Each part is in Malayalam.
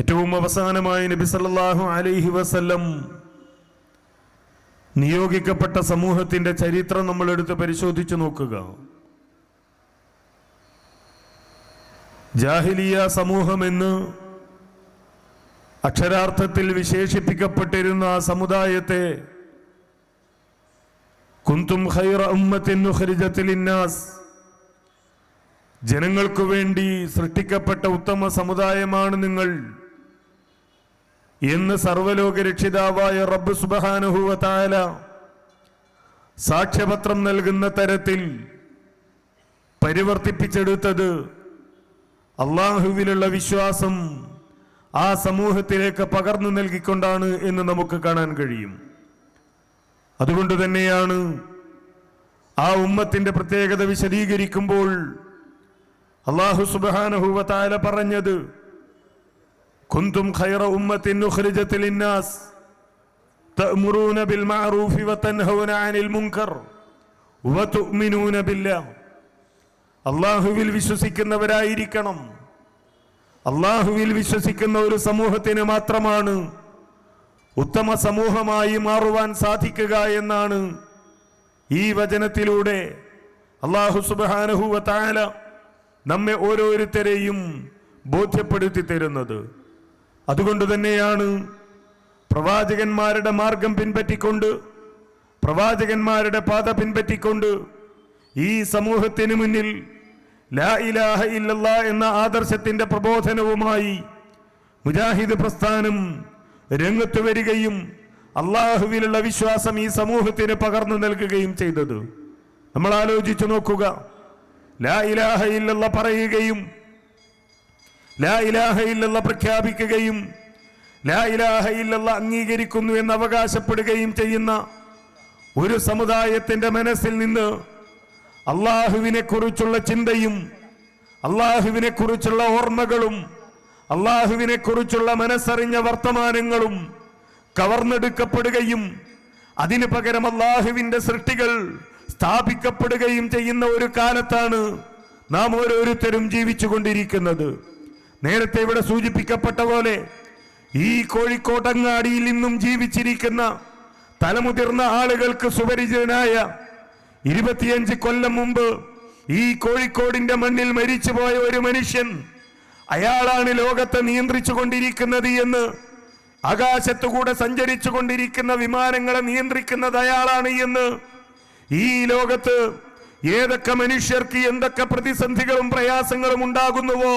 ഏറ്റവും അവസാനമായി നബി സല്ലാഹു അലൈഹി വസല്ലം നിയോഗിക്കപ്പെട്ട സമൂഹത്തിന്റെ ചരിത്രം നമ്മൾ എടുത്ത് പരിശോധിച്ചു നോക്കുക. ജാഹിലിയ സമൂഹമെന്ന് അക്ഷരാർത്ഥത്തിൽ വിശേഷിപ്പിക്കപ്പെട്ടിരുന്ന ആ സമുദായത്തെ കുന്തും ഖൈറ ഇന്നാസ് ജനങ്ങൾക്കു വേണ്ടി സൃഷ്ടിക്കപ്പെട്ട ഉത്തമ സമുദായമാണ് നിങ്ങൾ. എന്ന് സർവലോക രക്ഷിതാവായ റബ്ബ് സുബഹാനുഹുവ താല സാക്ഷ്യപത്രം നൽകുന്ന തരത്തിൽ പരിവർത്തിപ്പിച്ചെടുത്തത് അള്ളാഹുവിലുള്ള വിശ്വാസം ആ സമൂഹത്തിലേക്ക് പകർന്നു നൽകിക്കൊണ്ടാണ് എന്ന് നമുക്ക് കാണാൻ കഴിയും. അതുകൊണ്ട് തന്നെയാണ് ആ ഉമ്മത്തിന്റെ പ്രത്യേകത വിശദീകരിക്കുമ്പോൾ അള്ളാഹു സുബാനഹുവ താല പറഞ്ഞത് കുന്തും ഖൈറ ഉമ്മത്തിൻ ഉഖ്രിജത്തിൽ ഇന്നാസ് തഅ്മുറൂന ബിൽ മഅറൂഫി വതൻഹൗന അനിൽ മുൻകർ വതുഅ്മിനൂന ബില്ലാഹ് അല്ലാഹുവിൽ വിശ്വസിക്കുന്നവരായിരിക്കണം. അള്ളാഹുവിൽ വിശ്വസിക്കുന്ന ഒരു സമൂഹത്തിന് മാത്രമാണ് ഉത്തമ സമൂഹമായി മാറുവാൻ സാധിക്കുക എന്നാണ് ഈ വചനത്തിലൂടെ അള്ളാഹു സുബാനഹുവ താല നമ്മെ ഓരോരുത്തരെയും ബോധ്യപ്പെടുത്തി തരുന്നത്. അതുകൊണ്ട് തന്നെയാണ് പ്രവാചകന്മാരുടെ മാർഗം പിൻപറ്റിക്കൊണ്ട് പ്രവാചകന്മാരുടെ പാത പിൻപറ്റിക്കൊണ്ട് ഈ സമൂഹത്തിന് മുന്നിൽ ലാ ഇലാഹ ഇല്ലല്ലാ എന്ന ആദർശത്തിന്റെ പ്രബോധനവുമായി മുജാഹിദ് പ്രസ്ഥാനം രംഗത്ത് വരികയും അള്ളാഹുവിലുള്ള വിശ്വാസം ഈ സമൂഹത്തിന് പകർന്നു നൽകുകയും ചെയ്തത്. നമ്മൾ ആലോചിച്ചു നോക്കുക. ലാ ഇലാഹ ഇല്ലല്ല പറയുകയും ലാ പ്രഖ്യാപിക്കുകയും ലാ അംഗീകരിക്കുന്നു എന്ന് അവകാശപ്പെടുകയും ചെയ്യുന്ന ഒരു സമുദായത്തിന്റെ മനസ്സിൽ നിന്ന് അള്ളാഹുവിനെ കുറിച്ചുള്ള ചിന്തയും അള്ളാഹുവിനെ കുറിച്ചുള്ള ഓർമ്മകളും അള്ളാഹുവിനെ കുറിച്ചുള്ള മനസ്സറിഞ്ഞ വർത്തമാനങ്ങളും കവർന്നെടുക്കപ്പെടുകയും അതിനു പകരം അള്ളാഹുവിന്റെ സൃഷ്ടികൾ സ്ഥാപിക്കപ്പെടുകയും ചെയ്യുന്ന ഒരു കാലത്താണ് നാം ഓരോരുത്തരും ജീവിച്ചുകൊണ്ടിരിക്കുന്നത്. നേരത്തെ ഇവിടെ സൂചിപ്പിക്കപ്പെട്ട പോലെ ഈ കോഴിക്കോട്ടങ്ങാടിയിൽ നിന്നും ജീവിച്ചിരിക്കുന്ന തലമുതിർന്ന ആളുകൾക്ക് സുപരിചിതനായ ഇരുപത്തിയഞ്ച് കൊല്ലം മുമ്പ് ഈ കോഴിക്കോടിന്റെ മണ്ണിൽ മരിച്ചുപോയ ഒരു മനുഷ്യൻ അയാളാണ് ലോകത്തെ നിയന്ത്രിച്ചു കൊണ്ടിരിക്കുന്നത് എന്ന് ആകാശത്തുകൂടെ സഞ്ചരിച്ചു കൊണ്ടിരിക്കുന്ന വിമാനങ്ങളെ നിയന്ത്രിക്കുന്നത് അയാളാണ് എന്ന് ഈ ലോകത്ത് ഏതൊക്കെ മനുഷ്യർക്ക് എന്തൊക്കെ പ്രതിസന്ധികളും പ്രയാസങ്ങളും ഉണ്ടാകുന്നുവോ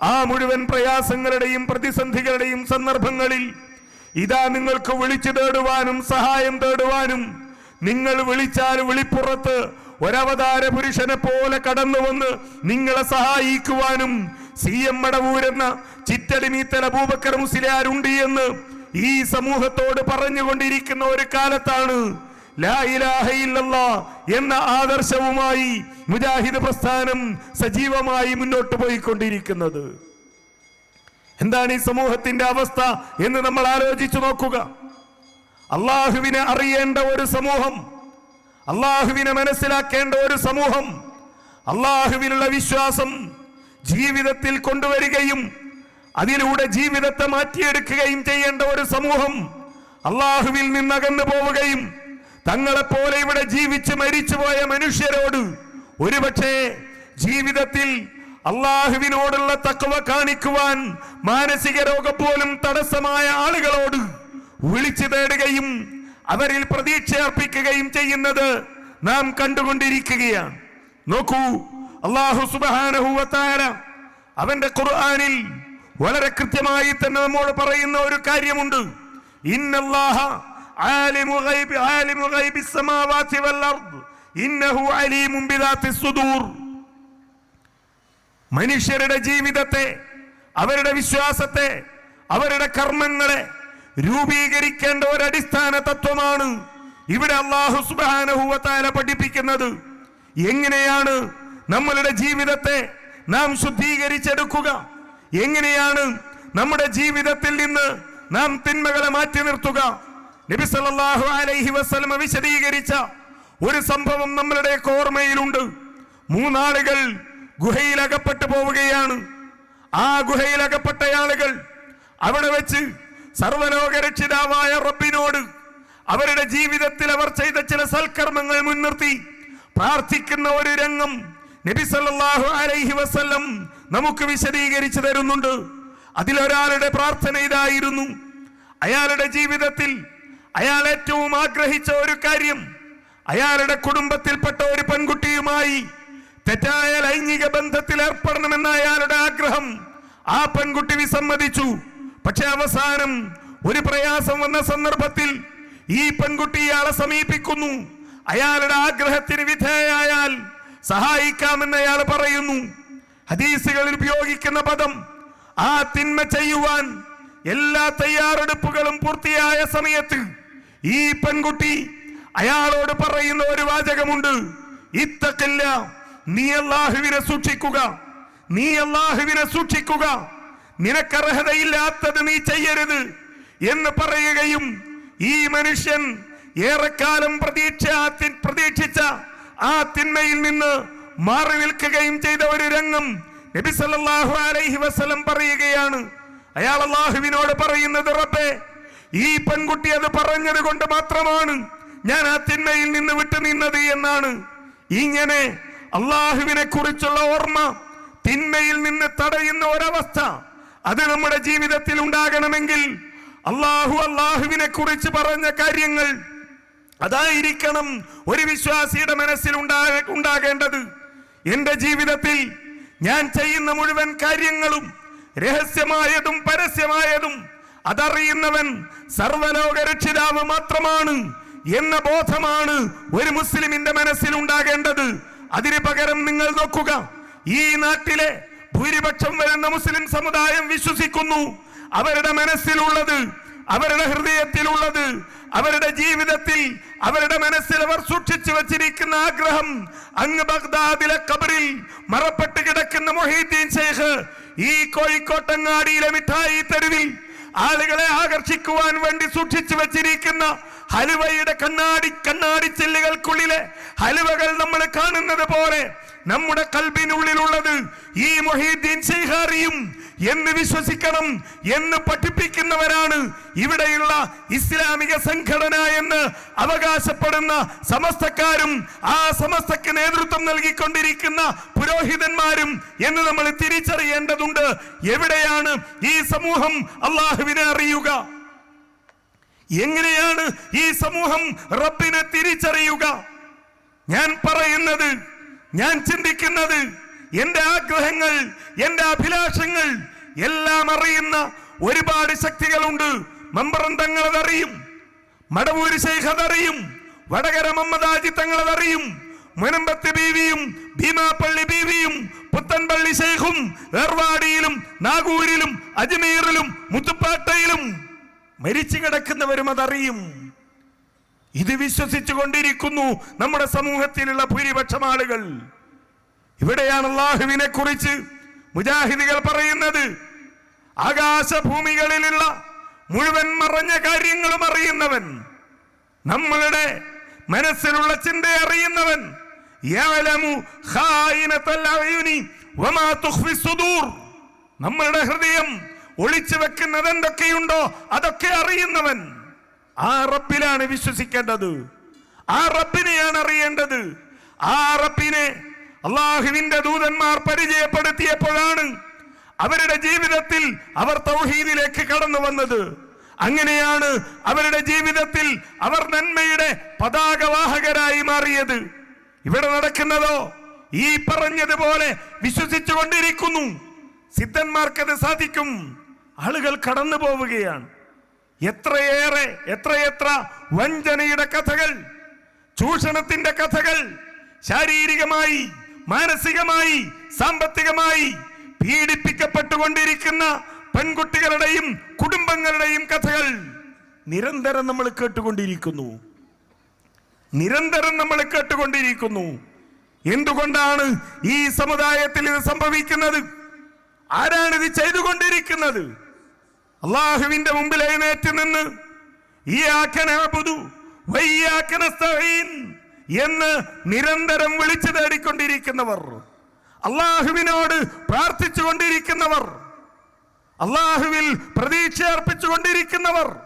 ആ മുഴുവൻ പ്രയാസങ്ങളുടെയും പ്രതിസന്ധികളുടെയും സന്ദർഭങ്ങളിൽ ഇതാ നിങ്ങൾക്ക് വിളിച്ചു തേടുവാനും സഹായം തേടുവാനും നിങ്ങൾ വിളിച്ചാൽ വിളിപ്പുറത്ത് ഒരവതാര പുരുഷനെ പോലെ കടന്നു വന്ന് നിങ്ങളെ സഹായിക്കുവാനും സി എം മടവൂരെന്ന ചിറ്റടിമീത്തല മുസ്ലിയാരുണ്ട് എന്ന് ഈ സമൂഹത്തോട് പറഞ്ഞുകൊണ്ടിരിക്കുന്ന ഒരു കാലത്താണ് എന്ന ആദർശവുമായി മുജാഹിദ് പ്രസ്ഥാനം സജീവമായി മുന്നോട്ട് പോയിക്കൊണ്ടിരിക്കുന്നത്. എന്താണ് ഈ സമൂഹത്തിന്റെ അവസ്ഥ എന്ന് നമ്മൾ ആലോചിച്ചു നോക്കുക. അള്ളാഹുവിനെ അറിയേണ്ട ഒരു സമൂഹം അള്ളാഹുവിനെ മനസ്സിലാക്കേണ്ട ഒരു സമൂഹം അള്ളാഹുവിനുള്ള വിശ്വാസം ജീവിതത്തിൽ കൊണ്ടുവരികയും അതിലൂടെ ജീവിതത്തെ മാറ്റിയെടുക്കുകയും ചെയ്യേണ്ട ഒരു സമൂഹം അള്ളാഹുവിൽ നിന്നകന്നു പോവുകയും തങ്ങളെപ്പോലെ ഇവിടെ ജീവിച്ച് മരിച്ചു പോയ മനുഷ്യരോട് ഒരുപക്ഷെ ജീവിതത്തിൽ അള്ളാഹുവിനോടുള്ള തക്കവ കാണിക്കുവാൻ മാനസിക രോഗം പോലും തടസ്സമായ ആളുകളോട് വിളിച്ചു തേടുകയും അവരിൽ പ്രതീക്ഷ അർപ്പിക്കുകയും ചെയ്യുന്നത് നാം കണ്ടുകൊണ്ടിരിക്കുകയാണ്. നോക്കൂ അള്ളാഹു സുബാനഹുവത്താര അവന്റെ ഖുർആനിൽ വളരെ കൃത്യമായി തന്നെ നമ്മോട് പറയുന്ന ഒരു കാര്യമുണ്ട്. ഇന്നല്ലാഹ السماوات عليم بذات الصدور മനുഷ്യരുടെ ജീവിതത്തെ അവരുടെ വിശ്വാസത്തെ അവരുടെ കർമ്മങ്ങളെ രൂപീകരിക്കേണ്ട ഒരു അടിസ്ഥാന തത്വമാണ് ഇവിടെ അള്ളാഹു സുബാനഹുവത്താല പഠിപ്പിക്കുന്നത്. എങ്ങനെയാണ് നമ്മളുടെ ജീവിതത്തെ നാം ശുദ്ധീകരിച്ചെടുക്കുക? എങ്ങനെയാണ് നമ്മുടെ ജീവിതത്തിൽ നിന്ന് നാം തിന്മകളെ മാറ്റി നിർത്തുക? നബി സല്ലല്ലാഹു അലൈഹി വസല്ലമ വിശദീകരിച്ച ഒരു സംഭവം നമ്മളുടെ ഓർമ്മയിലുണ്ട്. മൂന്നാളുകൾ ഗുഹയിൽ അകപ്പെട്ടു പോവുകയാണ്. ആ ഗുഹയിൽ അകപ്പെട്ട ആളുകൾ അവിടെ വെച്ച് സർവലോകരക്ഷിതാവായ റബ്ബിനോട് അവരുടെ ജീവിതത്തിൽ അവർ ചെയ്ത ചില സൽക്കർമ്മങ്ങൾ മുൻനിർത്തി പ്രാർത്ഥിക്കുന്ന ഒരു രംഗം നബി സല്ലല്ലാഹു അലൈഹി വസല്ലം നമുക്ക് വിശദീകരിച്ചു തരുന്നുണ്ട്. അതിലൊരാളുടെ പ്രാർത്ഥന ഇതായിരുന്നു. അയാളുടെ ജീവിതത്തിൽ അയാൾ ഏറ്റവും ആഗ്രഹിച്ച ഒരു കാര്യം അയാളുടെ കുടുംബത്തിൽപ്പെട്ട ഒരു പെൺകുട്ടിയുമായി തെറ്റായ ലൈംഗിക ബന്ധത്തിൽ ഏർപ്പെടണമെന്ന അയാളുടെ ആഗ്രഹം. ആ പെൺകുട്ടി വിസമ്മതിച്ചു. പക്ഷെ അവസാനം ഒരു പ്രയാസം വന്ന സന്ദർഭത്തിൽ ഈ പെൺകുട്ടി ഇയാളെ സമീപിക്കുന്നു. അയാളുടെ ആഗ്രഹത്തിന് വിധേയായാൽ സഹായിക്കാമെന്ന് അയാൾ പറയുന്നു. ഹദീസുകളിൽ ഉപയോഗിക്കുന്ന പദം ആ തിന്മ ചെയ്യുവാൻ എല്ലാ തയ്യാറെടുപ്പുകളും പൂർത്തിയായ സമയത്ത് ഈ പെൺകുട്ടി അയാളോട് പറയുന്ന ഒരു വാചകമുണ്ട്. ഇത്തക്കില്ല നീ അള്ളാഹുവിനെ സൂക്ഷിക്കുക. നീ അള്ളാഹുവിനെ സൂക്ഷിക്കുക. നിനക്കർഹതയില്ലാത്തത് നീ ചെയ്യരുത് എന്ന് പറയുകയും ഈ മനുഷ്യൻ ഏറെക്കാലം പ്രതീക്ഷ പ്രതീക്ഷിച്ച ആ തിന്മയിൽ നിന്ന് മാറി നിൽക്കുകയും ചെയ്ത ഒരു രംഗം നബി സല്ലല്ലാഹു അലൈഹി വസല്ലം പറയുകയാണ്. അയാൾ അള്ളാഹുവിനോട് പറയുന്നത് റബ്ബേ ഈ പെൺകുട്ടി അത് പറഞ്ഞത് കൊണ്ട് മാത്രമാണ് ഞാൻ ആ തിന്മയിൽ നിന്ന് വിട്ടു നിന്നത് എന്നാണ്. ഇങ്ങനെ അള്ളാഹുവിനെ കുറിച്ചുള്ള ഓർമ്മ തിന്മയിൽ നിന്ന് തടയുന്ന ഒരവസ്ഥ അത് നമ്മുടെ ജീവിതത്തിൽ ഉണ്ടാകണമെങ്കിൽ അള്ളാഹു അള്ളാഹുവിനെ കുറിച്ച് പറഞ്ഞ കാര്യങ്ങൾ അതായിരിക്കണം ഒരു വിശ്വാസിയുടെ മനസ്സിൽ ഉണ്ടാ- ഉണ്ടാകേണ്ടത്. എന്റെ ജീവിതത്തിൽ ഞാൻ ചെയ്യുന്ന മുഴുവൻ കാര്യങ്ങളും രഹസ്യമായതും പരസ്യമായതും അതറിയുന്നവൻ സർവലോക രക്ഷിതാവ് മാത്രമാണ് എന്ന ബോധമാണ് ഒരു മുസ്ലിമിന്റെ മനസ്സിൽ ഉണ്ടാകേണ്ടത് അതിന് പകരം നിങ്ങൾ നോക്കുക ഈ നാട്ടിലെ ഭൂരിപക്ഷം വരുന്ന മുസ്ലിം സമുദായം വിശ്വസിക്കുന്നു. അവരുടെ മനസ്സിലുള്ളത് അവരുടെ ഹൃദയത്തിലുള്ളത് അവരുടെ ജീവിതത്തിൽ അവരുടെ മനസ്സിൽ അവർ സൂക്ഷിച്ചു വച്ചിരിക്കുന്ന ആഗ്രഹം അങ്ങ് ബഗ്ദാദിലെ കബറിൽ മറപ്പെട്ട് കിടക്കുന്ന മൊഹീദ്ദീൻ ഷെയ്ഖ് ഈ കോഴിക്കോട്ടങ്ങാടിയിലെ മിഠായി തെരുവിൽ ആളുകളെ ആകർഷിക്കുവാൻ വേണ്ടി സൂക്ഷിച്ചു വെച്ചിരിക്കുന്ന ഹലുവയുടെ കണ്ണാടി കണ്ണാടി ചെല്ലുകൾക്കുള്ളിലെ ഹലുവകൾ നമ്മൾ കാണുന്നത് പോലെ നമ്മുടെ കൽബിനുള്ളിലുള്ളത് ഈ മൊഹീദ്ദീൻ ശൈഖ് അറിയും എന്ന് വിശ്വസിക്കണം എന്ന് പഠിപ്പിക്കുന്നവരാണ് ഇവിടെയുള്ള ഇസ്ലാമിക സംഘടന എന്ന് അവകാശപ്പെടുന്ന സമസ്തക്കാരും ആ സമസ്തക്ക് നേതൃത്വം നൽകിക്കൊണ്ടിരിക്കുന്ന പുരോഹിതന്മാരും എന്ന് നമ്മൾ തിരിച്ചറിയേണ്ടതുണ്ട്. എവിടെയാണ് ഈ സമൂഹം? അള്ളാഹുവിനെ അറിയുക. എങ്ങനെയാണ് ഈ സമൂഹം റബ്ബിനെ തിരിച്ചറിയുക? ഞാൻ പറയുന്നത് ഞാൻ ചിന്തിക്കുന്നത് എന്റെ ആഗ്രഹങ്ങൾ എന്റെ അഭിലാഷങ്ങൾ എല്ലാം അറിയുന്ന ഒരുപാട് ശക്തികളുണ്ട്. മമ്പറം തങ്ങളതറിയും മടവൂരി ശൈഖ് അതറിയും വടകര മമ്മദാജി തങ്ങളതറിയും മുനമ്പത്ത് ബീവിയും ഭീമാപ്പള്ളി ബീവിയും പുത്തൻപള്ളി ശൈഖും ഏർവാടിയിലും നാഗൂരിലും അജ്മീറിലും മുത്തുപ്പാട്ടയിലും മരിച്ചു കിടക്കുന്നവരും അതറിയും. ഇത് വിശ്വസിച്ചു കൊണ്ടിരിക്കുന്നു നമ്മുടെ സമൂഹത്തിലുള്ള ഭൂരിപക്ഷം ആളുകൾ. ഇവിടെയാണ് അള്ളാഹുവിനെ കുറിച്ച് മുജാഹിദികൾ പറയുന്നത്. ആകാശഭൂമികളിലുള്ള മുഴുവൻ മറഞ്ഞ കാര്യങ്ങളും അറിയുന്നവൻ നമ്മളുടെ മനസ്സിലുള്ള ചിന്ത അറിയുന്നവൻ നമ്മളുടെ ഹൃദയം ഒളിച്ചു വെക്കുന്നത് എന്തൊക്കെയുണ്ടോ അതൊക്കെ അറിയുന്നവൻ. ആ റബ്ബിലാണ് വിശ്വസിക്കേണ്ടത്. ആ റബ്ബിനെയാണ് അറിയേണ്ടത്. ആ റബ്ബിനെ അള്ളാഹുവിന്റെ ദൂതന്മാർ പരിചയപ്പെടുത്തിയപ്പോഴാണ് അവരുടെ ജീവിതത്തിൽ അവർ തൗഹീദിലേക്ക് കടന്നു വന്നത്. അങ്ങനെയാണ് അവരുടെ ജീവിതത്തിൽ അവർ നന്മയുടെ പതാകവാഹകരായി മാറിയത്. ഇവിടെ നടക്കുന്നതോ? ഈ പറഞ്ഞതുപോലെ വിശ്വസിച്ചു കൊണ്ടിരിക്കുന്നു സിദ്ധന്മാർക്കത് സാധിക്കും. ആളുകൾ കടന്നു പോവുകയാണ്. എത്രയേറെ എത്രയെത്ര വഞ്ചനയുടെ കഥകൾ ചൂഷണത്തിന്റെ കഥകൾ ശാരീരികമായി മാനസികമായി സാമ്പത്തികമായി പീഡിപ്പിക്കപ്പെട്ടുകൊണ്ടിരിക്കുന്ന പെൺകുട്ടികളുടെയും കുടുംബങ്ങളുടെയും കഥകൾ നിരന്തരം നമ്മൾ കേട്ടുകൊണ്ടിരിക്കുന്നു. നിരന്തരം നമ്മൾ കേട്ടുകൊണ്ടിരിക്കുന്നു. എന്തുകൊണ്ടാണ് ഈ സമുദായത്തിൽ ഇത് സംഭവിക്കുന്നത്? ആരാണ് ഇത് ചെയ്തുകൊണ്ടിരിക്കുന്നത്? അള്ളാഹുവിന്റെ മുമ്പിൽ എഴുന്നേറ്റ് നിന്ന് ഈ ആക്കന പുതു വയ്യാക്കന എന്ന് നിരന്തരം വിളിച്ചു തേടിക്കൊണ്ടിരിക്കുന്നവർ. അള്ളാഹുവിനോട് പ്രാർത്ഥിച്ചു കൊണ്ടിരിക്കുന്നവർ അള്ളാഹുവിൽ പ്രതീക്ഷ അർപ്പിച്ചുകൊണ്ടിരിക്കുന്നവർ.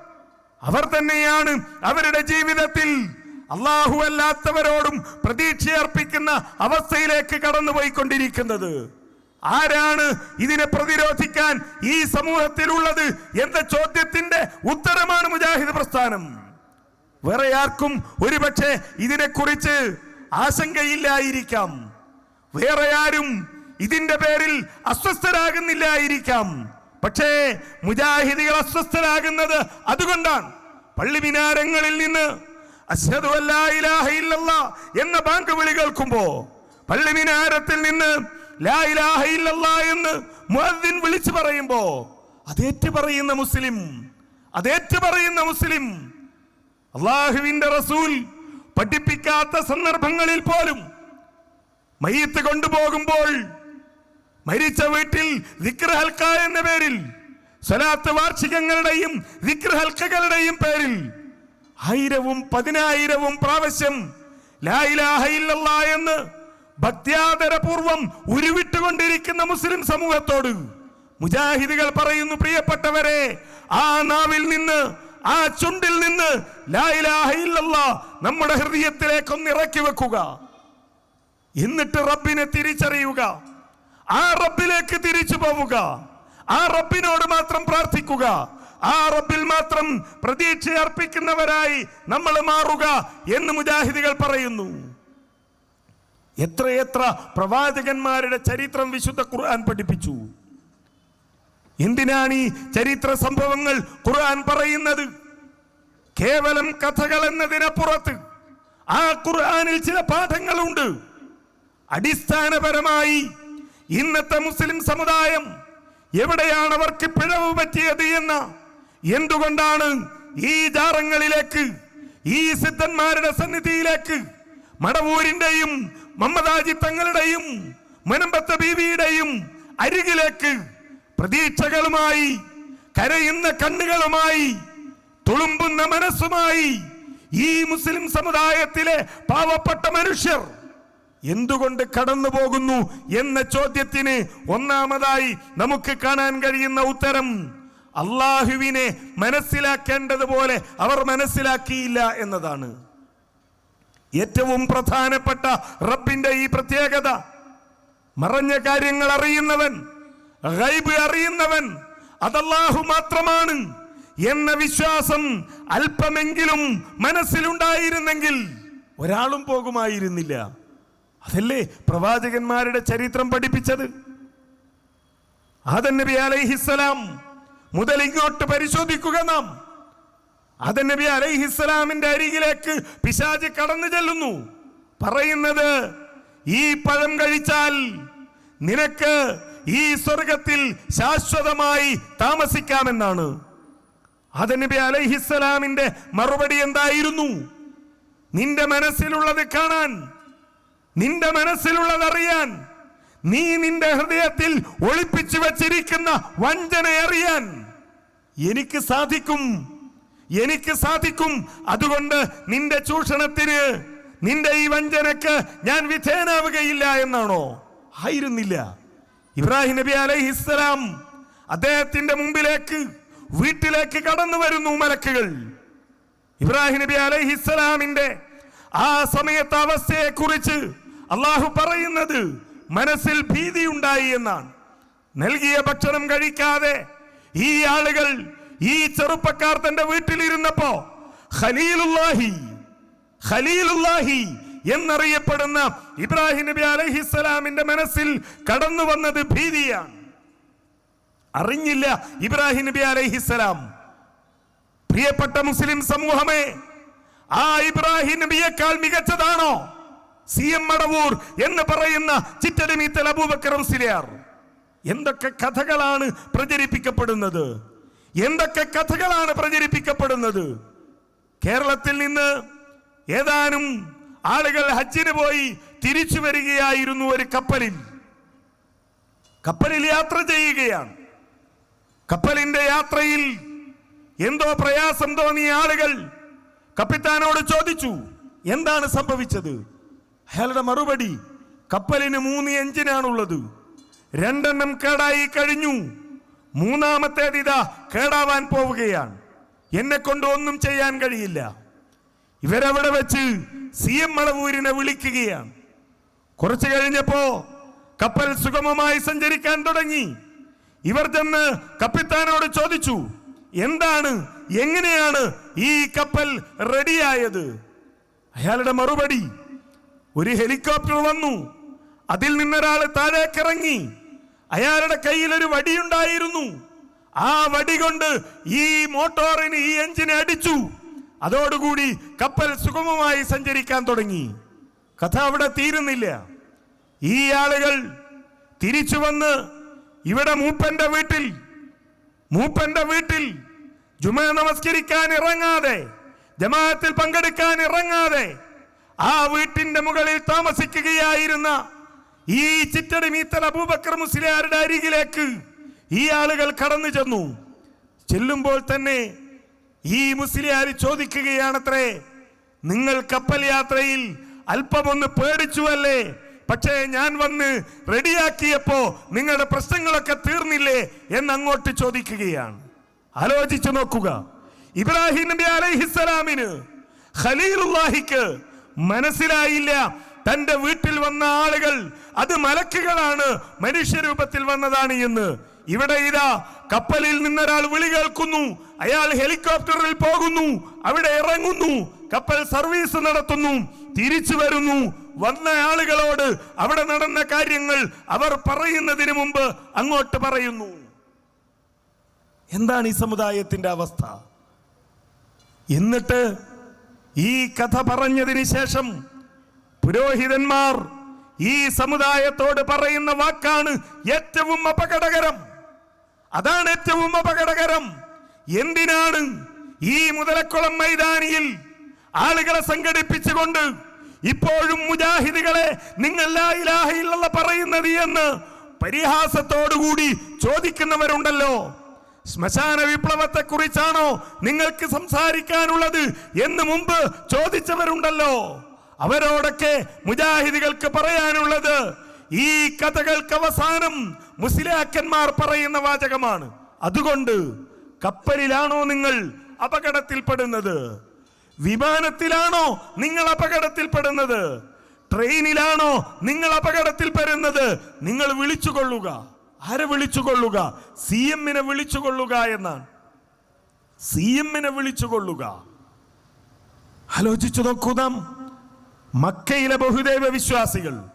അവർ തന്നെയാണ് അവരുടെ ജീവിതത്തിൽ അള്ളാഹു അല്ലാത്തവരോടും പ്രതീക്ഷ അർപ്പിക്കുന്ന അവസ്ഥയിലേക്ക് കടന്നുപോയിക്കൊണ്ടിരിക്കുന്നത്. ആരാണ് ഇതിനെ പ്രതിരോധിക്കാൻ ഈ സമൂഹത്തിലുള്ളത് എന്ന ചോദ്യത്തിന്റെ ഉത്തരമാണ് മുജാഹിദ് പ്രസ്ഥാനം. വേറെ ആർക്കും ഒരുപക്ഷെ ഇതിനെക്കുറിച്ച് ആശങ്കയില്ലായിരിക്കാം. വേറെ ആരും ഇതിന്റെ പേരിൽ അസ്വസ്ഥരാകുന്നില്ലായിരിക്കാം. പക്ഷേ മുജാഹിദികൾ അസ്വസ്ഥരാകുന്നത് അതുകൊണ്ടാണ്. പള്ളി മിനാരങ്ങളിൽ നിന്ന് എന്ന ബാങ്ക് വിളി കേൾക്കുമ്പോ പള്ളി മിനാരത്തിൽ നിന്ന് എന്ന് മുഅദ്ദിൻ വിളിച്ചു പറയുമ്പോ അതേറ്റ് പറയുന്ന മുസ്ലിം അതേറ്റ് പറയുന്ന മുസ്ലിം അള്ളാഹുവിന്റെ റസൂൽ പഠിപ്പിക്കാത്ത സന്ദർഭങ്ങളിൽ പോലും മയ്യത്ത് കൊണ്ടുപോകുമ്പോൾ മരിച്ച വീട്ടിൽ ദിക്ർ ഹൽക്ക എന്ന പേരിൽ സ്വലാത്ത് വാർഷികങ്ങളുടെയും ദിക്ർ ഹൽക്കകളുടെയും പേരിൽ ആയിരവും പതിനായിരവും പ്രാവശ്യം ലാ ഇലാഹ ഇല്ലല്ലാ എന്ന് ഭക്ത്യാദരപൂർവം ഉരുവിട്ടുകൊണ്ടിരിക്കുന്ന മുസ്ലിം സമൂഹത്തോട് മുജാഹിദുകൾ പറയുന്നു പ്രിയപ്പെട്ടവരെ ആ നാവിൽ നിന്ന് ആ ചുണ്ടിൽ നിന്ന് നമ്മുടെ ഹൃദയത്തിലേക്കൊന്ന് ഇറക്കി വെക്കുക. എന്നിട്ട് റബ്ബിനെ തിരിച്ചറിയുക. ആ റബ്ബിലേക്ക് തിരിച്ചു പോവുക. ആ റബ്ബിനോട് മാത്രം പ്രാർത്ഥിക്കുക. ആ റബ്ബിൽ മാത്രം പ്രതീക്ഷ അർപ്പിക്കുന്നവരായി നമ്മൾ മാറുക എന്ന് മുജാഹിദികൾ പറയുന്നു. എത്രയെത്ര പ്രവാചകന്മാരുടെ ചരിത്രം വിശുദ്ധ ഖുർആൻ പഠിപ്പിച്ചു. എന്തിനാണ് ഈ ചരിത്ര സംഭവങ്ങൾ ഖുർആൻ പറയുന്നത്? കേവലം കഥകൾ എന്നതിനപ്പുറത്ത് ആ ഖുർആനിൽ ചില പാഠങ്ങളുണ്ട്. അടിസ്ഥാനപരമായി ഇന്നത്തെ മുസ്ലിം സമുദായം എവിടെയാണ് അവർക്ക് പിഴവ് പറ്റിയത് എന്ന എന്തുകൊണ്ടാണ് ഈ ജാറങ്ങളിലേക്ക് ഈ സിദ്ധന്മാരുടെ സന്നിധിയിലേക്ക് മടവൂരിന്റെയും മമ്മദാജി തങ്ങളുടെയും മനമ്പത്ത ബീവിയുടെയും അരികിലേക്ക് പ്രതീക്ഷകളുമായി കരയുന്ന കണ്ണുകളുമായി തുളുമ്പുന്ന മനസ്സുമായി ഈ മുസ്ലിം സമുദായത്തിലെ പാവപ്പെട്ട മനുഷ്യർ എന്തുകൊണ്ട് കടന്നു പോകുന്നു എന്ന ചോദ്യത്തിന് ഒന്നാമതായി നമുക്ക് കാണാൻ കഴിയുന്ന ഉത്തരം അള്ളാഹുവിനെ മനസ്സിലാക്കേണ്ടതുപോലെ അവർ മനസ്സിലാക്കിയില്ല എന്നതാണ്. ഏറ്റവും പ്രധാനപ്പെട്ട റബ്ബിന്റെ ഈ പ്രത്യേകത മറഞ്ഞ കാര്യങ്ങൾ അറിയുന്നവൻ ഗൈബ് അറിയുന്നവൻ അതല്ലാഹു മാത്രമാണ് എന്ന വിശ്വാസം അല്പമെങ്കിലും മനസ്സിലുണ്ടായിരുന്നെങ്കിൽ ഒരാളും പോകുമായിരുന്നില്ല. അതല്ലേ പ്രവാചകന്മാരുടെ ചരിത്രം പഠിപ്പിച്ചത്? ആദൻ നബി അലൈഹിസ്സലാം മുതൽ ഇങ്ങോട്ട് പരിശോധിക്കുക നാം. ആദൻ നബി അലൈഹിസ്സലാമിന്റെ അരികിലേക്ക് പിശാജ് കടന്നു ചെല്ലുന്നു. പറയുന്നത് ഈ പഴം കഴിച്ചാൽ നിനക്ക് ഈ സ്വർഗത്തിൽ ശാശ്വതമായി താമസിക്കാമെന്നാണ്. അതനബി നബി അലൈഹിസ്സലാമിന്റെ മറുപടി എന്തായിരുന്നു? നിന്റെ മനസ്സിലുള്ളത് കാണാൻ നിന്റെ മനസ്സിലുള്ളത് അറിയാൻ നീ നിന്റെ ഹൃദയത്തിൽ ഒളിപ്പിച്ചു വച്ചിരിക്കുന്ന വഞ്ചന അറിയാൻ എനിക്ക് സാധിക്കും എനിക്ക് സാധിക്കും. അതുകൊണ്ട് നിന്റെ ചൂഷണത്തിന് നിന്റെ ഈ വഞ്ചനക്ക് ഞാൻ വിധേയനാവുകയില്ല എന്നാണോ? ആയിരുന്നില്ല. ഇബ്രാഹിം നബി അലൈഹിസ്സലാം അദ്ദേഹത്തിന്റെ മുമ്പിലേക്ക് വീട്ടിലേക്ക് കടന്നു വരുന്നു മലക്കുകൾ. ഇബ്രാഹിം നബി അലൈഹിസ്സലാമിന്റെ ആ സമയത്തെ അവസ്ഥയെ കുറിച്ച് അള്ളാഹു പറയുന്നത് മനസ്സിൽ ഭീതി ഉണ്ടായി എന്നാണ്. നൽകിയ ഭക്ഷണം കഴിക്കാതെ ഈ ആളുകൾ ഈ ചെറുപ്പക്കാർ തന്റെ വീട്ടിലിരുന്നപ്പോ ഖലീലുല്ലാഹി ഖലീലുല്ലാഹി എന്നറിയപ്പെടുന്ന ഇബ്രാഹിം നബി അലഹിസ്സലാമിന്റെ മനസ്സിൽ കടന്നു വന്നത് ഭീതിയാണ്. അറിഞ്ഞില്ല ഇബ്രാഹിം നബി അലഹിസ്സലാം പ്രിയപ്പെട്ട മുസ്ലിം സമൂഹമേ ആ ഇബ്രാഹിം നബിയേക്കാൾ മികച്ചതാണോ? സി എം മടവൂർ എന്ന് പറയുന്ന ചിറ്റലിമീത്തൽ അബൂബക്കർ സിലിയാർ എന്തൊക്കെ കഥകളാണ് പ്രചരിപ്പിക്കപ്പെടുന്നത്? എന്തൊക്കെ കഥകളാണ് പ്രചരിപ്പിക്കപ്പെടുന്നത്? കേരളത്തിൽ നിന്ന് ഏതാനും ആളുകൾ ഹജ്ജിന് പോയി തിരിച്ചു വരികയായിരുന്നു ഒരു കപ്പലിൽ. കപ്പലിൽ യാത്ര ചെയ്യുകയാണ്. കപ്പലിന്റെ യാത്രയിൽ എന്തോ പ്രയാസം തോന്നിയ ആളുകൾ കപ്പിത്താനോട് ചോദിച്ചു എന്താണ് സംഭവിച്ചത്? അയാളുടെ മറുപടി കപ്പലിന് മൂന്ന് എഞ്ചിനാണുള്ളത്. രണ്ടെണ്ണം കേടായി കഴിഞ്ഞു. മൂന്നാമത്തേത് ഇതാ കേടാവാൻ പോവുകയാണ്. എന്നെ കൊണ്ട് ഒന്നും ചെയ്യാൻ കഴിയില്ല. ഇവരവിടെ വെച്ച് സി എം മളവൂരിനെ വിളിക്കുകയാണ്. കുറച്ചു കഴിഞ്ഞപ്പോ കപ്പൽ സുഗമമായി സഞ്ചരിക്കാൻ തുടങ്ങി. ഇവർ ചെന്ന് കപ്പിത്താനോട് ചോദിച്ചു എന്താണ് എങ്ങനെയാണ് ഈ കപ്പൽ റെഡിയായത്? അയാളുടെ മറുപടി ഒരു ഹെലികോപ്റ്റർ വന്നു. അതിൽ നിന്നൊരാൾ താഴേക്കിറങ്ങി. അയാളുടെ കയ്യിൽ ഒരു വടിയുണ്ടായിരുന്നു. ആ വടി കൊണ്ട് ഈ മോട്ടോറിന് ഈ എഞ്ചിനെ അടിച്ചു. അതോടുകൂടി കപ്പൽ സുഗമമായി സഞ്ചരിക്കാൻ തുടങ്ങി. കഥ അവിടെ തീരുന്നില്ല. ഈ ആളുകൾ തിരിച്ചു വന്ന് ഇവിടെ മൂപ്പന്റെ വീട്ടിൽ മൂപ്പന്റെ വീട്ടിൽ ജുമ നമസ്കരിക്കാൻ ഇറങ്ങാതെ ജമാഅത്തിൽ പങ്കെടുക്കാൻ ഇറങ്ങാതെ ആ വീട്ടിന്റെ മുകളിൽ താമസിക്കുകയായിരുന്ന ഈ ചിറ്റടി മീത്തൽ അബൂബക്കർ മുസ്ലിയാരുടെ അരികിലേക്ക് ഈ ആളുകൾ കടന്നു ചെന്നു. ചെല്ലുമ്പോൾ തന്നെ ഈ മുസ്ലിയാർ ചോദിക്കുകയാണത്രേ നിങ്ങൾ കപ്പൽ യാത്രയിൽ അല്പമൊന്ന് പേടിച്ചുവല്ലേ? പക്ഷേ ഞാൻ വന്ന് റെഡിയാക്കിയപ്പോ നിങ്ങളുടെ പ്രശ്നങ്ങളൊക്കെ തീർന്നില്ലേ? എന്ന് അങ്ങോട്ട് ചോദിക്കുകയാണ്. ആലോചിച്ചു നോക്കുക. ഇബ്രാഹിം നബി അലൈഹിസ്സലാമിന് ഖലീലുല്ലാഹിക്ക് മനസ്സിലായില്ല. തന്റെ വീട്ടിൽ വന്ന ആളുകൾ അത് മലക്കുകളാണ് മനുഷ്യരൂപത്തിൽ വന്നതാണ് എന്ന്. ഇവിടെ ഇതാ കപ്പലിൽ നിന്നൊരാൾ വിളി കേൾക്കുന്നു. അയാൾ ഹെലികോപ്റ്ററിൽ പോകുന്നു. അവിടെ ഇറങ്ങുന്നു. കപ്പൽ സർവീസ് നടത്തുന്നു. തിരിച്ചു വരുന്നു. വന്ന ആളുകളോട് അവിടെ നടന്ന കാര്യങ്ങൾ അവർ പറയുന്നതിന് മുമ്പ് അങ്ങോട്ട് പറയുന്നു. എന്താണ് ഈ സമുദായത്തിന്റെ അവസ്ഥ? എന്നിട്ട് ഈ കഥ പറഞ്ഞതിന് ശേഷം പുരോഹിതന്മാർ ഈ സമുദായത്തോട് പറയുന്ന വാക്കാണ് ഏറ്റവും അപകടകരം. അതാണ് ഏറ്റവും അപകടകരം. എന്തിനാണ് ഈ മുതലക്കുളം മൈതാനിയിൽ ആളുകളെ സംഘടിപ്പിച്ചുകൊണ്ട് ഇപ്പോഴും മുജാഹിദുകളെ നിങ്ങൾ പറയുന്നത് എന്ന് പരിഹാസത്തോടുകൂടി ചോദിക്കുന്നവരുണ്ടല്ലോ. ശ്മശാന വിപ്ലവത്തെ കുറിച്ചാണോ നിങ്ങൾക്ക് സംസാരിക്കാനുള്ളത് എന്ന് മുമ്പ് ചോദിച്ചവരുണ്ടല്ലോ. അവരോടൊക്കെ മുജാഹിദികൾക്ക് പറയാനുള്ളത് ഈ കഥകൾക്ക് അവസാനം മുസ്ലിയാക്കന്മാർ പറയുന്ന വാചകമാണ്. അതുകൊണ്ട് കപ്പലിലാണോ നിങ്ങൾ അപകടത്തിൽപ്പെടുന്നത്? വിമാനത്തിലാണോ നിങ്ങൾ അപകടത്തിൽപ്പെടുന്നത്? ട്രെയിനിലാണോ നിങ്ങൾ അപകടത്തിൽ പെടുന്നത് നിങ്ങൾ വിളിച്ചുകൊള്ളുക. ആരെ വിളിച്ചുകൊള്ളുക? സി എമ്മിനെ വിളിച്ചുകൊള്ളുക എന്നാണ്. സി എമ്മിനെ വിളിച്ചുകൊള്ളുക. ആലോചിച്ചു നോക്കൂ മക്കയിലെ ബഹുദൈവ വിശ്വാസികൾ.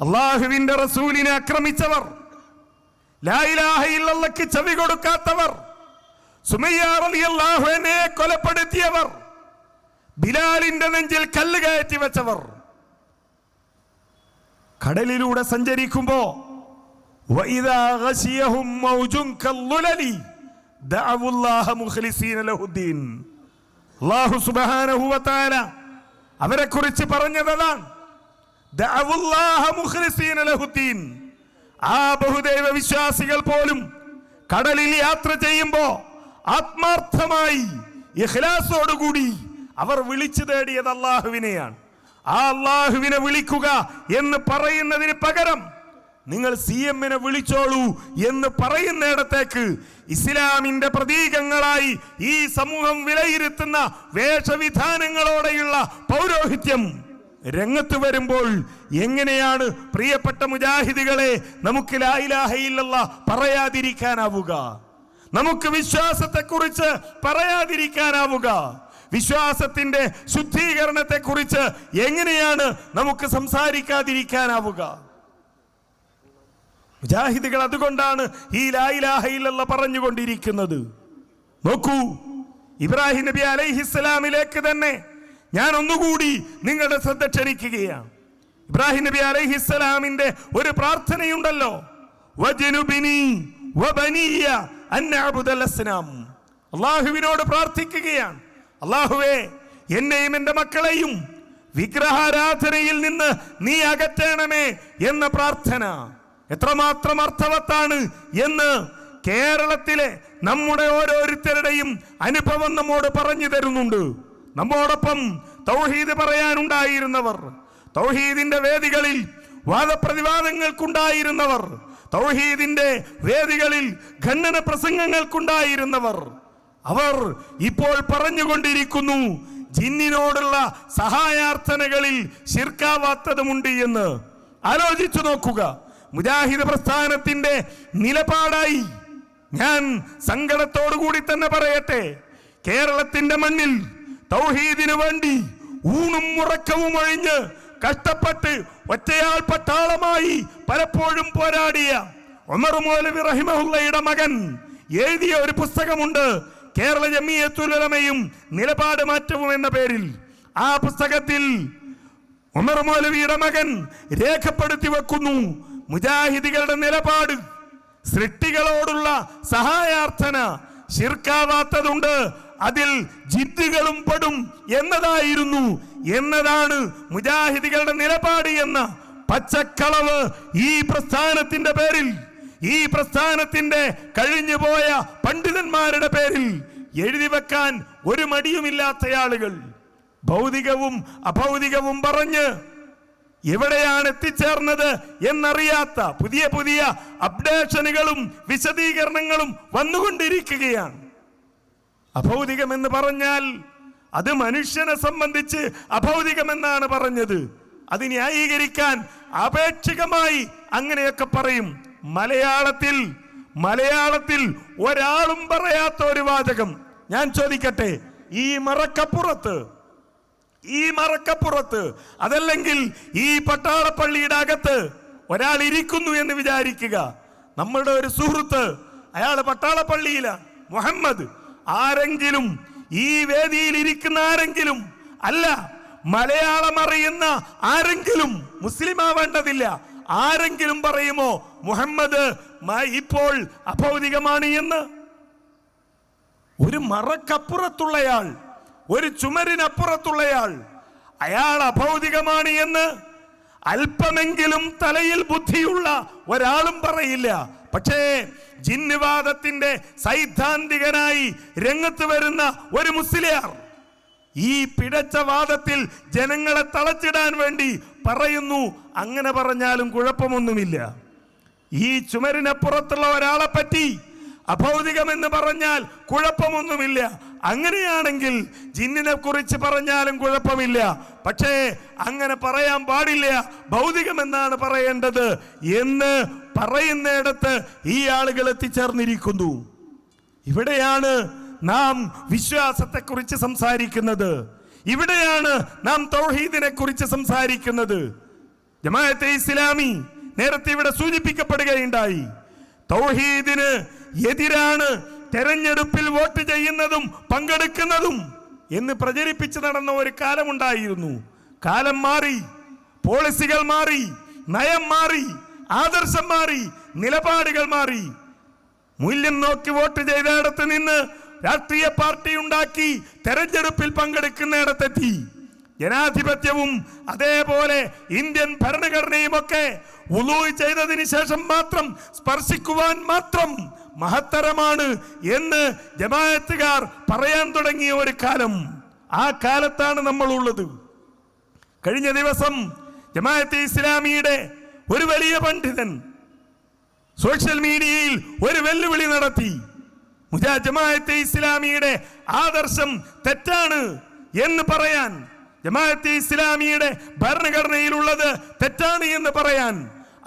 അള്ളാഹുവിന്റെ റസൂലിനെ ആക്രമിച്ചവർ. ലായിലാഹയില്ലക്ക് ചെവി കൊടുക്കാത്തവർ. സുമയ്യാറിയെ കൊലപ്പെടുത്തിയവർ. ബിലാലിന്റെ നെഞ്ചിൽ കല്ല് കയറ്റി വെച്ചവർ. കടലിലൂടെ സഞ്ചരിക്കുമ്പോ അവരെ കുറിച്ച് പറഞ്ഞതാണ് ആ ബഹുദൈവ വിശ്വാസികൾ പോലും കടലിൽ യാത്ര ചെയ്യുമ്പോ ആത്മാർത്ഥമായി ഇഖ്ലാസോടുകൂടി അവർ വിളിച്ചു തേടിയത് അള്ളാഹുവിനെയാണ് ആ അള്ളാഹുവിനെ വിളിക്കുക എന്ന് പറയുന്നതിന് പകരം നിങ്ങൾ സി എമ്മിനെ വിളിച്ചോളൂ എന്ന് പറയുന്നിടത്തേക്ക് ഇസ്ലാമിന്റെ പ്രതീകങ്ങളായി ഈ സമൂഹം വിലയിരുത്തുന്ന വേഷവിധാനങ്ങളോടെയുള്ള പൗരോഹിത്യം രംഗത്ത് വരുമ്പോൾ എങ്ങനെയാണ് പ്രിയപ്പെട്ട മുജാഹിദികളെ നമുക്ക് ലായിലാഹയില്ല പറയാതിരിക്കാനാവുക? നമുക്ക് വിശ്വാസത്തെക്കുറിച്ച് പറയാതിരിക്കാനാവുക? വിശ്വാസത്തിന്റെ ശുദ്ധീകരണത്തെക്കുറിച്ച് എങ്ങനെയാണ് നമുക്ക് സംസാരിക്കാതിരിക്കാനാവുക? മുജാഹിദികൾ അതുകൊണ്ടാണ് ഈ ലായിലാഹയില്ല പറഞ്ഞുകൊണ്ടിരിക്കുന്നത്. നോക്കൂ ഇബ്രാഹിം നബി അലൈഹിസ്സലാമിലേക്ക് തന്നെ ഞാൻ ഒന്നുകൂടി നിങ്ങളുടെ ശ്രദ്ധ ക്ഷണിക്കുകയാണ്. ഇബ്രാഹിം നബി അലൈഹിസ്സലാമിന്റെ ഒരു പ്രാർത്ഥനയുണ്ടല്ലോ. അള്ളാഹുവിനോട് പ്രാർത്ഥിക്കുകയാണ്. അള്ളാഹുവേ എന്നെയും എന്റെ മക്കളെയും വിഗ്രഹാരാധനയിൽ നിന്ന് നീ അകറ്റണമേ എന്ന പ്രാർത്ഥന എത്രമാത്രം അർത്ഥവത്താണ് എന്ന് കേരളത്തിലെ നമ്മുടെ ഓരോരുത്തരുടെയും അനുഭവം നമ്മോട് പറഞ്ഞു തരുന്നുണ്ട്. നമ്മോടൊപ്പം തൗഹീദ് പറയാനുണ്ടായിരുന്നവർ തൗഹീദിന്റെ വേദികളിൽ വാദപ്രതിവാദങ്ങൾക്കുണ്ടായിരുന്നവർ തൗഹീദിന്റെ വേദികളിൽ ഖണ്ഡന പ്രസംഗങ്ങൾക്കുണ്ടായിരുന്നവർ. അവർ ഇപ്പോൾ പറഞ്ഞുകൊണ്ടിരിക്കുന്നു ജിന്നിനോടുള്ള സഹായാർത്ഥനകളിൽ ശിർക്കാവാത്തതുമുണ്ട് എന്ന്. ആലോചിച്ചു നോക്കുക മുജാഹിദ് പ്രസ്ഥാനത്തിന്റെ നിലപാടായി. ഞാൻ സങ്കടത്തോടു കൂടി തന്നെ പറയട്ടെ കേരളത്തിന്റെ മണ്ണിൽ തൗഹീദിനു വേണ്ടി ഊണും ഉറക്കവും ഒഴിഞ്ഞ് കഷ്ടപ്പെട്ട് ഒറ്റയാൾ പട്ടാളമായി പലപ്പോഴും പോരാടിയ ഒമർ മൗലവി റഹിമഹുല്ലയുടെ മകൻ എഴുതിയ ഒരു പുസ്തകമുണ്ട് കേരള ജമിയത്തുലമയും നിലപാട് മാറ്റവും എന്ന പേരിൽ. ആ പുസ്തകത്തിൽ ഉമർ മൗലവിയുടെ മകൻ രേഖപ്പെടുത്തി വെക്കുന്നു മുജാഹിദികളുടെ നിലപാട്. സൃഷ്ടികളോടുള്ള സഹായാർത്ഥന ശിർക്കാവാത്തതുണ്ട്. അതിൽ ജിദ്ദുകളും പെടും എന്നതായിരുന്നു എന്നതാണ് മുജാഹിദികളുടെ നിലപാട് എന്ന പച്ചക്കളവ് ഈ പ്രസ്ഥാനത്തിന്റെ പേരിൽ ഈ പ്രസ്ഥാനത്തിന്റെ കഴിഞ്ഞുപോയ പണ്ഡിതന്മാരുടെ പേരിൽ എഴുതി വെക്കാൻ ഒരു മടിയുമില്ലാത്ത ആളുകൾ ഭൗതികവും അഭൗതികവും പറഞ്ഞ് എവിടെയാണ് എത്തിച്ചേർന്നത് എന്നറിയാത്ത പുതിയ പുതിയ അപ്ഡേഷനുകളും വിശദീകരണങ്ങളും വന്നുകൊണ്ടിരിക്കുകയാണ്. അഭൗതികം എന്ന് പറഞ്ഞാൽ അത് മനുഷ്യനെ സംബന്ധിച്ച് അഭൗതികമെന്നാണ് പറഞ്ഞത്. അത് ന്യായീകരിക്കാൻ അപേക്ഷികമായി അങ്ങനെയൊക്കെ പറയും. മലയാളത്തിൽ മലയാളത്തിൽ ഒരാളും പറയാത്ത ഒരു വാചകം. ഞാൻ ചോദിക്കട്ടെ ഈ മറക്കപ്പുറത്ത് ഈ മറക്കപ്പുറത്ത് അതല്ലെങ്കിൽ ഈ പട്ടാളപ്പള്ളിയുടെ അകത്ത് ഒരാൾ ഇരിക്കുന്നു എന്ന് വിചാരിക്കുക. നമ്മളുടെ ഒരു സുഹൃത്ത് അയാൾ പട്ടാളപ്പള്ളിയിലാണ് മുഹമ്മദ്. ആരെങ്കിലും ഈ വേദിയിൽ ഇരിക്കുന്ന ആരെങ്കിലും അല്ല മലയാളം അറിയുന്ന ആരെങ്കിലും മുസ്ലിം ആവേണ്ടതില്ല. ആരെങ്കിലും പറയുമോ മുഹമ്മദ് ഇപ്പോൾ അഭൗതികമാണ് എന്ന്? ഒരു മറക്കപ്പുറത്തുള്ളയാൾ ഒരു ചുമരിനപ്പുറത്തുള്ളയാൾ അയാൾ അഭൗതികമാണ് എന്ന്? അല്പമെങ്കിലും തലയിൽ ബുദ്ധിയുള്ള ഒരാളും പറയില്ല. പക്ഷേ ജിന്നുവാദത്തിന്റെ സൈദ്ധാന്തികനായി രംഗത്ത് വരുന്ന ഒരു മുസ്ലിയാർ. ഈ പിടച്ച വാദത്തിൽ ജനങ്ങളെ തളച്ചിടാൻ വേണ്ടി പറയുന്നു. അങ്ങനെ പറഞ്ഞാലും കുഴപ്പമൊന്നുമില്ല. ഈ ചുമരിനപ്പുറത്തുള്ള ഒരാളെ പറ്റി അഭൗതികമെന്ന് പറഞ്ഞാൽ കുഴപ്പമൊന്നുമില്ല. അങ്ങനെയാണെങ്കിൽ ജിന്നിനെ കുറിച്ച് പറഞ്ഞാലും കുഴപ്പമില്ല. പക്ഷേ അങ്ങനെ പറയാൻ പാടില്ല. ഭൗതികമെന്നാണ് പറയേണ്ടത്. എന്ന് പറയുന്നിടത്ത് ഈ ആളുകൾ എത്തിച്ചേർന്നിരിക്കുന്നു. ഇവിടെയാണ് നാം വിശ്വാസത്തെക്കുറിച്ച് സംസാരിക്കുന്നത്. ഇവിടെയാണ് നാം തൗഹീദിനെ കുറിച്ച് സംസാരിക്കുന്നത്. ജമാഅത്തെ ഇസ്ലാമി നേരത്തെ ഇവിടെ സൂചിപ്പിക്കപ്പെടുകയുണ്ടായി. തൗഹീദിന് എതിരാണ് തെരഞ്ഞെടുപ്പിൽ വോട്ട് ചെയ്യുന്നതും പങ്കെടുക്കുന്നതും എന്ന് പ്രചരിപ്പിച്ചു നടന്ന ഒരു കാലമുണ്ടായിരുന്നു. കാലം മാറി പോളിസികൾ മാറി നയം മാറി ആദർശം മാറി നിലപാടുകൾ മാറി. മൂല്യം നോക്കി വോട്ട് ചെയ്തയിടത്ത് നിന്ന് രാഷ്ട്രീയ പാർട്ടി ഉണ്ടാക്കി തെരഞ്ഞെടുപ്പിൽ പങ്കെടുക്കുന്നിടത്തെത്തി. ജനാധിപത്യവും അതേപോലെ ഇന്ത്യൻ ഭരണഘടനയും ഒക്കെ ഉലൂ ചെയ്തതിന് ശേഷം മാത്രം സ്പർശിക്കുവാൻ മാത്രം മഹത്തരമാണ് എന്ന് ജമാഅത്തുകാർ പറയാൻ തുടങ്ങിയ ഒരു കാലം. ആ കാലത്താണ് നമ്മൾ ഉള്ളത് കഴിഞ്ഞ ദിവസം ജമാഅത്തെ ഇസ്ലാമിയുടെ ഒരു വലിയ പണ്ഡിതൻ സോഷ്യൽ മീഡിയയിൽ ഒരു വെല്ലുവിളി നടത്തി. മുജാ ജമാഅത്തെ ഇസ്ലാമിയുടെ ആദർശം തെറ്റാണ് എന്ന് പറയാൻ ജമാഅത്തെ ഇസ്ലാമിയുടെ ഭരണഘടനയിലുള്ളത് തെറ്റാണ് എന്ന് പറയാൻ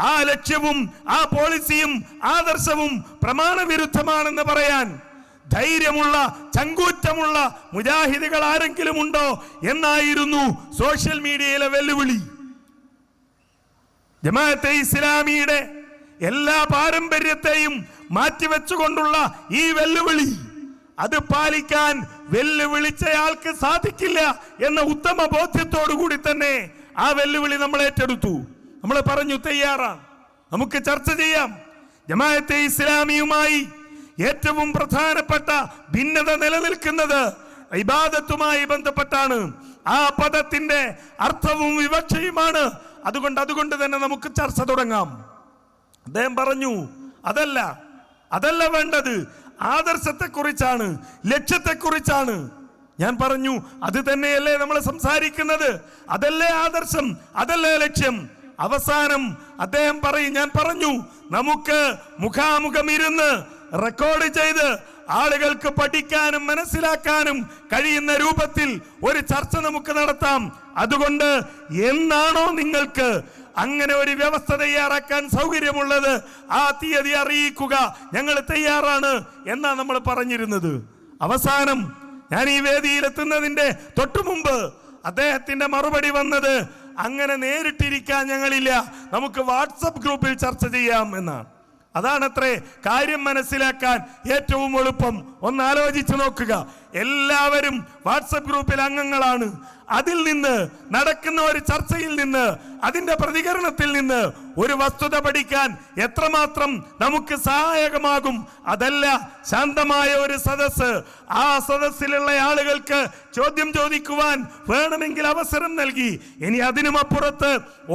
ആ ലക്ഷ്യവും ആ പോളിസിയും ആദർശവും പ്രമാണവിരുദ്ധമാണെന്ന് പറയാൻ ധൈര്യമുള്ള ചങ്കൂറ്റമുള്ള മുജാഹിദികൾ ആരെങ്കിലും ഉണ്ടോ എന്നായിരുന്നു സോഷ്യൽ മീഡിയയിലെ വെല്ലുവിളി. ജമാഅത്തെ ഇസ്ലാമിയുടെ എല്ലാ പാരമ്പര്യത്തെയും മാറ്റിവെച്ചുകൊണ്ടുള്ള ഈ വെല്ലുവിളി അത് പാലിക്കാൻ വെല്ലുവിളിച്ചയാൾക്ക് സാധിക്കില്ല എന്ന ഉത്തമ ബോധ്യത്തോടു കൂടി തന്നെ ആ വെല്ലുവിളി നമ്മൾ ഏറ്റെടുത്തു. നമ്മൾ പറഞ്ഞു തയ്യാറാണ്. നമുക്ക് ചർച്ച ചെയ്യാം. ജമാഅത്തെ ഇസ്ലാമിയുമായി ഏറ്റവും പ്രധാനപ്പെട്ട ഭിന്നത നിലനിൽക്കുന്നത് ഇബാദത്തുമായി ബന്ധപ്പെട്ടാണ്. ആ പദത്തിന്റെ അർത്ഥവും വിവക്ഷയുമാണ്. അതുകൊണ്ട് അതുകൊണ്ട് തന്നെ നമുക്ക് ചർച്ച തുടങ്ങാം. അദ്ദേഹം പറഞ്ഞു അതല്ല അതല്ല വേണ്ടത്. ആദർശത്തെക്കുറിച്ചാണ് ലക്ഷ്യത്തെക്കുറിച്ചാണ്. ഞാൻ പറഞ്ഞു അത് തന്നെയല്ലേ നമ്മൾ സംസാരിക്കുന്നത്. അതല്ലേ ആദർശം അതല്ലേ ലക്ഷ്യം. അവസാനം അദ്ദേഹം പറയും ഞാൻ പറഞ്ഞു നമുക്ക് മുഖാമുഖം ഇരുന്ന് റെക്കോർഡ് ചെയ്ത് ആളുകൾക്ക് പഠിക്കാനും മനസ്സിലാക്കാനും കഴിയുന്ന രൂപത്തിൽ ഒരു ചർച്ച നമുക്ക് നടത്താം. അതുകൊണ്ട് എന്നാണോ നിങ്ങൾക്ക് അങ്ങനെ ഒരു വ്യവസ്ഥ തയ്യാറാക്കാൻ സൗകര്യമുള്ളത് ആ തീയതി അറിയിക്കുക. ഞങ്ങൾ തയ്യാറാണ് എന്നാ നമ്മൾ പറഞ്ഞിരുന്നത്. അവസാനം ഞാൻ ഈ വേദിയിലെത്തുന്നതിന്റെ തൊട്ടു മുമ്പ് അദ്ദേഹത്തിന്റെ മറുപടി വന്നത് അങ്ങനെ നേരിട്ടിരിക്കാൻ ഞങ്ങളില്ല. നമുക്ക് വാട്സപ്പ് ഗ്രൂപ്പിൽ ചർച്ച ചെയ്യാം എന്നാണ്. അതാണത്രേ കാര്യം മനസ്സിലാക്കാൻ ഏറ്റവും എളുപ്പം. ഒന്ന് ആലോചിച്ച് നോക്കുക. എല്ലാവരും വാട്സപ്പ് ഗ്രൂപ്പിൽ അംഗങ്ങളാണ്. അതിൽ നിന്ന് നടക്കുന്ന ഒരു ചർച്ചയിൽ നിന്ന് അതിന്റെ പ്രതികരണത്തിൽ നിന്ന് ഒരു വസ്തുത പഠിക്കാൻ എത്രമാത്രം നമുക്ക് സഹായകമാകും അതല്ല ശാന്തമായ ഒരു സദസ് ആ സദസ്സിലുള്ള ആളുകൾക്ക് ചോദ്യം ചോദിക്കുവാൻ വേണമെങ്കിൽ അവസരം നൽകി. ഇനി അതിനുമപ്പുറത്ത്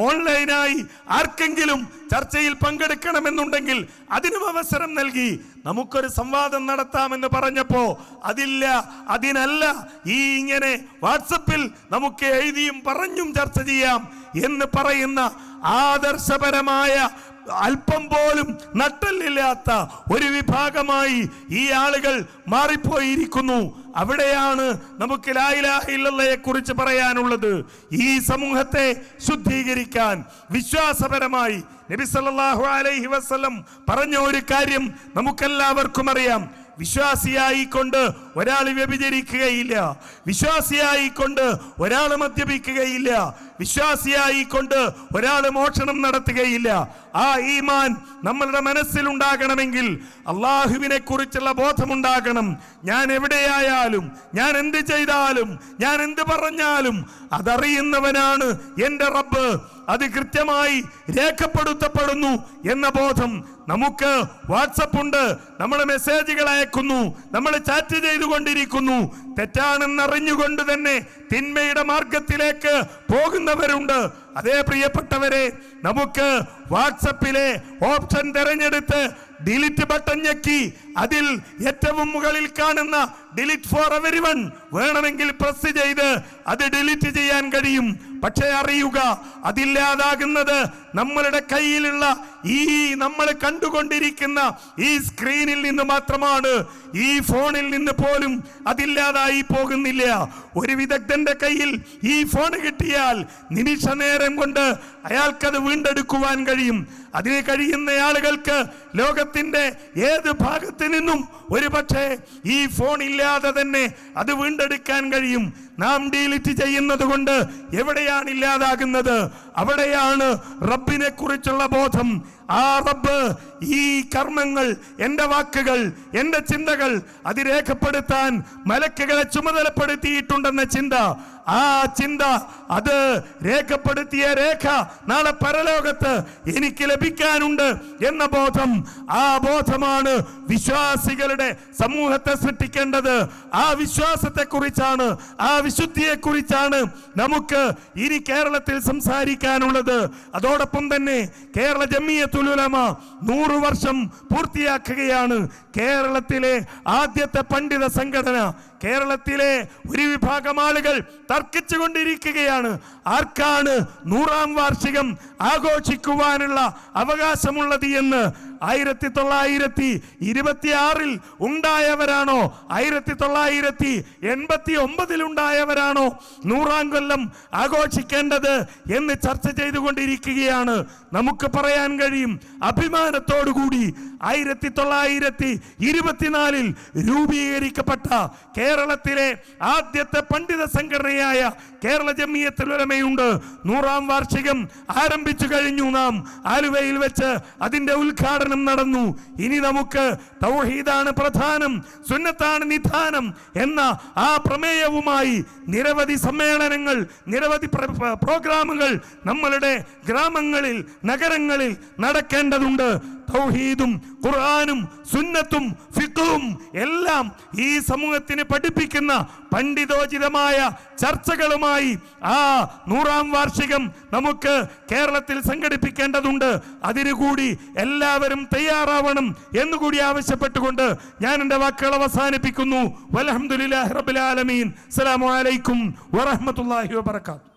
ഓൺലൈനായി ആർക്കെങ്കിലും ചർച്ചയിൽ പങ്കെടുക്കണമെന്നുണ്ടെങ്കിൽ അതിനും അവസരം നൽകി. നമുക്കൊരു സംവാദം നടത്താമെന്ന് പറഞ്ഞപ്പോ അതില്ല അതിനല്ല. ഈ ഇങ്ങനെ വാട്സപ്പിൽ നമുക്ക് എഴുതിയും പറഞ്ഞും ചർച്ച ചെയ്യാം എന്ന് പറയുന്ന ആദർശപരമായ അല്പം പോലും നട്ടല്ലില്ലാത്ത ഒരു വിഭാഗമായി ഈ ആളുകൾ മാറിപ്പോയിരിക്കുന്നു. അവിടെയാണ് നമുക്ക് ലായിലാഹില്ലയെ കുറിച്ച് പറയാനുള്ളത്. ഈ സമൂഹത്തെ ശുദ്ധീകരിക്കാൻ വിശ്വാസപരമായി നബി സല്ലല്ലാഹു അലൈഹി വസ്ലം പറഞ്ഞ ഒരു കാര്യം നമുക്കെല്ലാവർക്കും അറിയാം. വിശ്വാസിയായിക്കൊണ്ട് ഒരാൾ വ്യഭിചരിക്കുകയില്ല. വിശ്വാസിയായിക്കൊണ്ട് ഒരാൾ മദ്യപിക്കുകയില്ല. വിശ്വാസിയായിക്കൊണ്ട് ഒരാൾ മോഷണം നടത്തുകയില്ല. ആ ഈമാൻ നമ്മളുടെ മനസ്സിലുണ്ടാകണമെങ്കിൽ അള്ളാഹുവിനെ കുറിച്ചുള്ള ബോധമുണ്ടാകണം. ഞാൻ എവിടെയായാലും ഞാൻ എന്ത് ചെയ്താലും ഞാൻ എന്ത് പറഞ്ഞാലും അതറിയുന്നവനാണ് എന്റെ റബ്ബ്. അത് കൃത്യമായി രേഖപ്പെടുത്തപ്പെടുന്നു എന്ന ബോധം നമുക്ക് വാട്സപ്പ് ഉണ്ട്. നമ്മൾ മെസ്സേജുകൾ അയക്കുന്നു. നമ്മൾ ചാറ്റ് ചെയ്തുകൊണ്ടിരിക്കുന്നു. തെറ്റാണെന്നറിഞ്ഞുകൊണ്ട് തന്നെ തിന്മയുടെ മാർഗത്തിലേക്ക് പോകുന്നവരുണ്ട്. അതേ പ്രിയപ്പെട്ടവരെ നമുക്ക് വാട്സപ്പിലെ ഓപ്ഷൻ തിരഞ്ഞെടുത്ത് ഡിലീറ്റ് ബട്ടൺ ഞെക്കി അതിൽ ഏറ്റവും മുകളിൽ കാണുന്ന ഡിലീറ്റ് ഫോർ എവരി വൺ വേണമെങ്കിൽ പ്രസ് ചെയ്ത് അത് ഡിലീറ്റ് ചെയ്യാൻ കഴിയും. പക്ഷേ അറിയുക അതില്ലാതാകുന്നത് നമ്മളുടെ കയ്യിലുള്ള ഈ നമ്മൾ കണ്ടുകൊണ്ടിരിക്കുന്ന ഈ സ്ക്രീനിൽ നിന്ന് മാത്രമാണ്. ഈ ഫോണിൽ നിന്ന് പോലും അതില്ലാതായി പോകുന്നില്ല. ഒരു വിദഗ്ധന്റെ കയ്യിൽ ഈ ഫോൺ കിട്ടിയാൽ നിമിഷ നേരം കൊണ്ട് അയാൾക്കത് വീണ്ടെടുക്കുവാൻ കഴിയും. അതിന് കഴിയുന്ന ആളുകൾക്ക് ലോകത്തിന്റെ ഏത് ഭാഗത്ത് നിന്നും ഒരു പക്ഷേ ഈ ഫോൺ ഇല്ലാതെ തന്നെ അത് വീണ്ടെടുക്കാൻ കഴിയും. നാം ഡീലിറ്റ് ചെയ്യുന്നത് കൊണ്ട് എവിടെയാണ് ഇല്ലാതാകുന്നത്? അവിടെയാണ് റബ്ബിനെ കുറിച്ചുള്ള ബോധം. ആ റബ്ബ് ഈ കർമ്മങ്ങൾ എന്റെ വാക്കുകൾ എന്റെ ചിന്തകൾ അത് രേഖപ്പെടുത്താൻ മലക്കുകളെ ചുമതലപ്പെടുത്തിയിട്ടുണ്ടെന്ന ചിന്ത. ആ ചിന്ത അത് രേഖപ്പെടുത്തിയ രേഖ നാളെ പരലോകത്ത് എനിക്ക് ലഭിക്കാനുണ്ട് എന്ന ബോധം. ആ ബോധമാണ് വിശ്വാസികളുടെ സമൂഹത്തെ സൃഷ്ടിക്കേണ്ടത്. ആ വിശ്വാസത്തെക്കുറിച്ചാണ് ആ വിശുദ്ധിയെ കുറിച്ചാണ് നമുക്ക് ഇനി കേരളത്തിൽ സംസാരിക്കാനുള്ളത്. അതോടൊപ്പം തന്നെ കേരള ജമ്മിയത്തുലുലമ നൂറു വർഷം പൂർത്തിയാക്കുകയാണ് കേരളത്തിലെ ആദ്യത്തെ പണ്ഡിത സംഘടന കേരളത്തിലെ ഒരു വിഭാഗം ആളുകൾ തർക്കിച്ചു കൊണ്ടിരിക്കുകയാണ് ആർക്കാണ് നൂറാം വാർഷികം ആഘോഷിക്കുവാനുള്ള അവകാശമുള്ളത് എന്ന് ആയിരത്തി തൊള്ളായിരത്തി ഇരുപത്തി ആറിൽ ഉണ്ടായവരാണോ? ആയിരത്തി തൊള്ളായിരത്തി എൺപത്തി ഒമ്പതിൽ ഉണ്ടായവരാണോ നൂറാം കൊല്ലം ആഘോഷിക്കേണ്ടത് എന്ന് ചർച്ച ചെയ്തുകൊണ്ടിരിക്കുകയാണ്. നമുക്ക് പറയാൻ കഴിയും അഭിമാനത്തോടുകൂടി ആയിരത്തി തൊള്ളായിരത്തി ഇരുപത്തിനാലിൽ രൂപീകരിക്കപ്പെട്ട കേരളത്തിലെ ആദ്യത്തെ പണ്ഡിത സംഘടനയായ കേരള ജമിയത്തിലുലമയുണ്ട് നൂറാം വാർഷികം ആരംഭിച്ചു കഴിഞ്ഞു നാം. ആലുവയിൽ വെച്ച് അതിന്റെ ഉദ്ഘാടനം നടന്നു. ഇനി നമുക്ക് തൗഹീദാണ് പ്രധാനം സുന്നത്താണ് നിധാനം എന്ന ആ പ്രമേയവുമായി നിരവധി സമ്മേളനങ്ങൾ നിരവധി പ്ര- പ്ര- പ്രോഗ്രാമുകൾ നമ്മളുടെ ഗ്രാമങ്ങളിൽ നഗരങ്ങളിൽ നടക്കേണ്ടതുണ്ട്. തൗഹീദും ഖുർആാനും സുന്നത്തും ഫിഖും എല്ലാം ഈ സമൂഹത്തിന് പഠിപ്പിക്കുന്ന പണ്ഡിതോചിതമായ ചർച്ചകളുമായി ആ നൂറാം വാർഷികം നമുക്ക് കേരളത്തിൽ സംഘടിപ്പിക്കേണ്ടതുണ്ട്. അതിനുകൂടി എല്ലാവരും തയ്യാറാവണം എന്നുകൂടി ആവശ്യപ്പെട്ടുകൊണ്ട് ഞാൻ എന്റെ വാക്കുകൾ അവസാനിപ്പിക്കുന്നു. വലഹമുല്ലാ റബുലാലമീൻ അസ്സലാമു അലൈക്കും വറഹ്മത്തുള്ളാഹി വബറകാതുഹു.